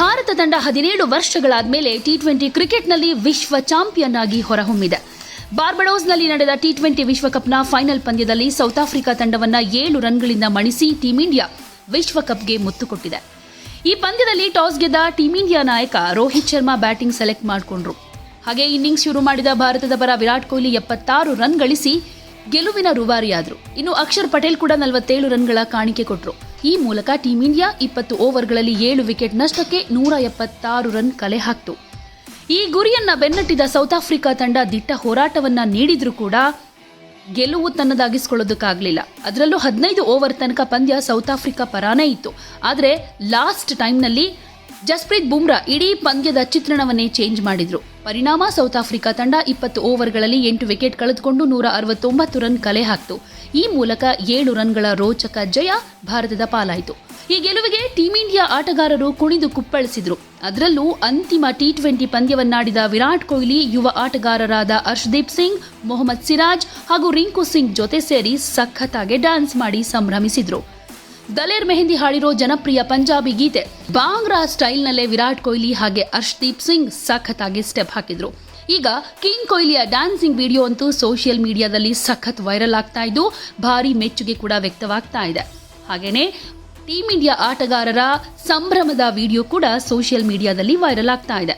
ಭಾರತ ತಂಡ ಹದಿನೇಳು ವರ್ಷಗಳಾದ ಮೇಲೆ ಟಿ ಟ್ವೆಂಟಿ ಕ್ರಿಕೆಟ್ನಲ್ಲಿ ವಿಶ್ವ ಚಾಂಪಿಯನ್ ಆಗಿ ಹೊರಹೊಮ್ಮಿದೆ. ಬಾರ್ಬಡೋಸ್ನಲ್ಲಿ ನಡೆದ ಟಿ ಟ್ವೆಂಟಿ ವಿಶ್ವಕಪ್ನ ಫೈನಲ್ ಪಂದ್ಯದಲ್ಲಿ ಸೌತ್ ಆಫ್ರಿಕಾ ತಂಡವನ್ನು ಏಳು ರನ್ಗಳಿಂದ ಮಣಿಸಿ ಟೀಂ ಇಂಡಿಯಾ ವಿಶ್ವಕಪ್ಗೆ ಮುತ್ತು ಕೊಟ್ಟಿದೆ. ಈ ಪಂದ್ಯದಲ್ಲಿ ಟಾಸ್ ಗೆದ್ದ ಟೀಂ ಇಂಡಿಯಾ ನಾಯಕ ರೋಹಿತ್ ಶರ್ಮಾ ಬ್ಯಾಟಿಂಗ್ ಸೆಲೆಕ್ಟ್ ಮಾಡಿಕೊಂಡ್ರು. ಹಾಗೆ ಇನ್ನಿಂಗ್ಸ್ ಶುರು ಮಾಡಿದ ಭಾರತದ ಪರ ವಿರಾಟ್ ಕೊಹ್ಲಿ ಎಪ್ಪತ್ತಾರು ರನ್ ಗಳಿಸಿ ಗೆಲುವಿನ ರೂವಾರಿಯಾದರು. ಇನ್ನು ಅಕ್ಷರ್ ಪಟೇಲ್ ಕೂಡ ನಲವತ್ತೇಳು ರನ್ಗಳ ಕಾಣಿಕೆ ಕೊಟ್ರು. ಈ ಮೂಲಕ ಟೀಂ ಇಂಡಿಯಾ ಇಪ್ಪತ್ತು ಓವರ್ಗಳಲ್ಲಿ ಏಳು ವಿಕೆಟ್ ನಷ್ಟಕ್ಕೆ ನೂರ ಎಪ್ಪತ್ತಾರು ರನ್ ಕಲೆ ಹಾಕ್ತು. ಈ ಗುರಿಯನ್ನ ಬೆನ್ನಟ್ಟಿದ ಸೌತ್ ಆಫ್ರಿಕಾ ತಂಡ ದಿಟ್ಟ ಹೋರಾಟವನ್ನ ನೀಡಿದ್ರೂ ಕೂಡ ಗೆಲುವು ತನ್ನದಾಗಿಸ್ಕೊಳ್ಳೋದಕ್ಕಾಗಲಿಲ್ಲ. ಅದರಲ್ಲೂ ಹದಿನೈದು ಓವರ್ ತನಕ ಪಂದ್ಯ ಸೌತ್ ಆಫ್ರಿಕಾ ಪರಾನೇ ಇತ್ತು. ಆದರೆ ಲಾಸ್ಟ್ ಟೈಮ್ನಲ್ಲಿ ಜಸ್ಪ್ರೀತ್ ಬುಮ್ರಾ ಇಡೀ ಪಂದ್ಯದ ಚಿತ್ರಣವನ್ನೇ ಚೇಂಜ್ ಮಾಡಿದ್ರು. ಪರಿಣಾಮ ಸೌತ್ ಆಫ್ರಿಕಾ ತಂಡ ಇಪ್ಪತ್ತು ಓವರ್ಗಳಲ್ಲಿ ಎಂಟು ವಿಕೆಟ್ ಕಳೆದುಕೊಂಡು ನೂರ ಅರವತ್ತೊಂಬತ್ತು ರನ್ ಕಲೆ ಹಾಕಿತು. ಈ ಮೂಲಕ ಏಳು ರನ್ಗಳ ರೋಚಕ ಜಯ ಭಾರತದ ಪಾಲಾಯಿತು. ಈ ಗೆಲುವಿಗೆ ಟೀಂ ಇಂಡಿಯಾ ಆಟಗಾರರು ಕುಣಿದು ಕುಪ್ಪಳಿಸಿದ್ರು. ಅದರಲ್ಲೂ ಅಂತಿಮ ಟಿ ಟ್ವೆಂಟಿ ಪಂದ್ಯವನ್ನಾಡಿದ ವಿರಾಟ್ ಕೊಹ್ಲಿ, ಯುವ ಆಟಗಾರರಾದ ಅರ್ಷದೀಪ್ ಸಿಂಗ್, ಮೊಹಮ್ಮದ್ ಸಿರಾಜ್ ಹಾಗೂ ರಿಂಕು ಸಿಂಗ್ ಜೊತೆ ಸೇರಿ ಸಖತ್ತಾಗಿ ಡ್ಯಾನ್ಸ್ ಮಾಡಿ ಸಂಭ್ರಮಿಸಿದ್ರು. ದಲೇರ್ ಮೆಹಂದಿ ಹಾಡಿರೋ ಜನಪ್ರಿಯ ಪಂಜಾಬಿ ಗೀತೆ. ಬಾಂಗ್ರಾ ಸ್ಟೈಲ್ನಲ್ಲೇ ವಿರಾಟ್ ಕೊಹ್ಲಿ ಹಾಗೆ ಅರ್ಶ್ದೀಪ್ ಸಿಂಗ್ ಸಖತ್ತಾಗಿ ಸ್ಟೆಪ್ ಹಾಕಿದ್ರು. ಈಗ ಕಿಂಗ್ ಕೊಹ್ಲಿಯ ಡ್ಯಾನ್ಸಿಂಗ್ ವಿಡಿಯೋ ಅಂತೂ ಸೋಷಿಯಲ್ ಮೀಡಿಯಾದಲ್ಲಿ ಸಖತ್ ವೈರಲ್ ಆಗ್ತಾ ಇದ್ದು, ಭಾರಿ ಮೆಚ್ಚುಗೆ ಕೂಡ ವ್ಯಕ್ತವಾಗ್ತಾ ಇದೆ. ಹಾಗೇನೆ ಟೀಂ ಇಂಡಿಯಾ ಆಟಗಾರರ ಸಂಭ್ರಮದ ವಿಡಿಯೋ ಕೂಡ ಸೋಷಿಯಲ್ ಮೀಡಿಯಾದಲ್ಲಿ ವೈರಲ್ ಆಗ್ತಾ ಇದೆ.